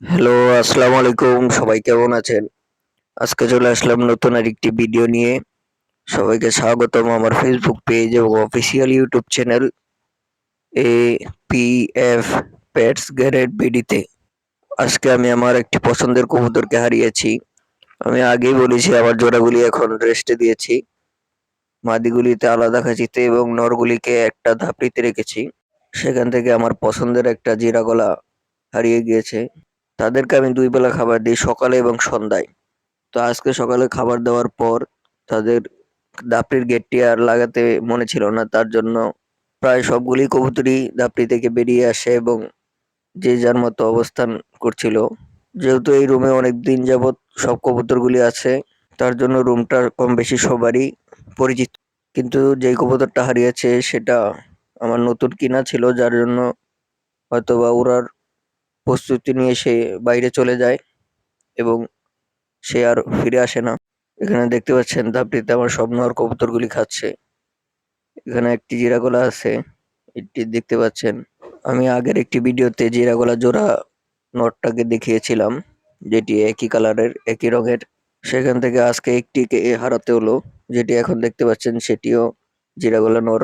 Hello আসসালামু আলাইকুম সবাই কেমন আছেন? আজকে চলে আসলাম নতুন আরেকটি ভিডিও নিয়ে। সবাইকে স্বাগতম আমার ফেসবুক পেজ এবং official YouTube channel A P F pets garret বিডিতে আজকে আমি আমার একটি পছন্দের কবুতরকে হারিয়েছি। আমি আগেই বলেছি, আমার জোড়াগুলি এখন রেস্টে দিয়েছি। মাদিগুলিতে আলাদা খাঁচিতে এবং নরগুলিকে একটা ধাপড়িতে রেখেছি। সেখান থেকে আমার পছন্দের একটা জিরা গলা হারিয়ে গিয়েছে। তাদেরকে আমি দুই বেলা খাবার দিই সকালে এবং সন্ধ্যায়। তো আজকে সকালে খাবার দেওয়ার পর তাদের দাপড়ির গেটটি আর লাগাতে মনে ছিল না, তার জন্য প্রায় সবগুলি কবুতরই দাপড়ি থেকে বেরিয়ে আসে এবং যে যার মতো অবস্থান করছিল। যেহেতু এই রুমে অনেক দিন যাবৎ সব কবুতরগুলি আছে, তার জন্য রুমটা কম বেশি সবারই পরিচিত। কিন্তু যেই কবুতরটা হারিয়েছে সেটা আমার নতুন কিনা ছিল, যার জন্য হয়তোবা ওরার প্রস্তুতি নিয়ে সে বাইরে চলে যায় এবং সে আর ফিরে আসে না। এখানে দেখতে পাচ্ছেন ধাপটিতে আমার স্বপ্ন আর কবুতরগুলি খাচ্ছে। এখানে একটি জিরাগোলা আছে, এটি দেখতে পাচ্ছেন। আমি আগের একটি ভিডিওতে জিরাগোলা জোড়া নটটাকে দেখিয়েছিলাম, যেটি একই কালারের, একই রঙের। সেখান থেকে আজকে একটিকে হারাতে হলো, যেটি এখন দেখতে পাচ্ছেন সেটিও জিরাগোলা নর।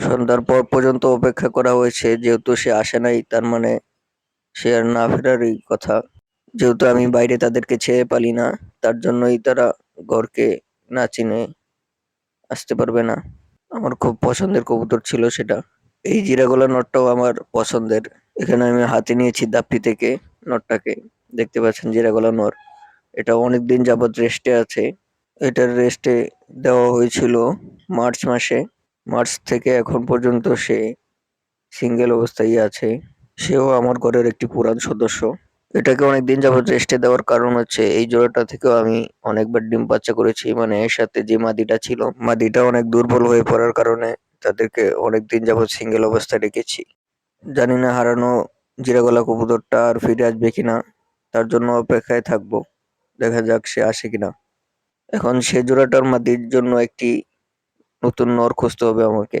সন্ধ্যার পর পর্যন্ত অপেক্ষা করা হয়েছে, যেহেতু সে আসে নাই, তার মানে সে আর না ফেরারই কথা। যেহেতু আমি বাইরে তাদেরকে ছেড়ে পালি না, তার জন্যই তারা ঘরকে না চিনে আসতে পারবে না। আমার খুব পছন্দের কবুতর ছিল সেটা। এই জিরাগোলা নটটাও আমার পছন্দের। এখানে আমি হাতে নিয়েছি দাপ্পি থেকে নটটাকে। দেখতে পাচ্ছেন জিরাগোলা নর। এটা অনেক দিন যাবৎ রেস্টে আছে। এটার রেস্টে দেওয়া হয়েছিল মার্চ মাসে। মার্চ থেকে এখন পর্যন্ত সে সিঙ্গেল অবস্থায় আছে। সেও আমার ঘরের একটি পুরান সদস্য। এটাকে অনেক দিন যাবত রেস্টে দেওয়ার কারণ হচ্ছে এই জোড়াটা থেকেও আমি অনেকবার ডিম বাচ্চা করেছি। মানে এর সাথে যে মাদিটা ছিল, মাদিটা অনেক দুর্বল হয়ে পড়ার কারণে তাদেরকে অনেক দিন যাবত সিঙ্গেল অবস্থায় রেখেছি। জানি না হারানো জিরাগলা কবুতরটা আর ফিরে আসবে কিনা, তার জন্য অপেক্ষায় থাকব। দেখা যাক সে আসে কিনা। এখন সে জোড়াটার মাদির জন্য একটি নতুন নর খুঁজতে হবে আমাকে।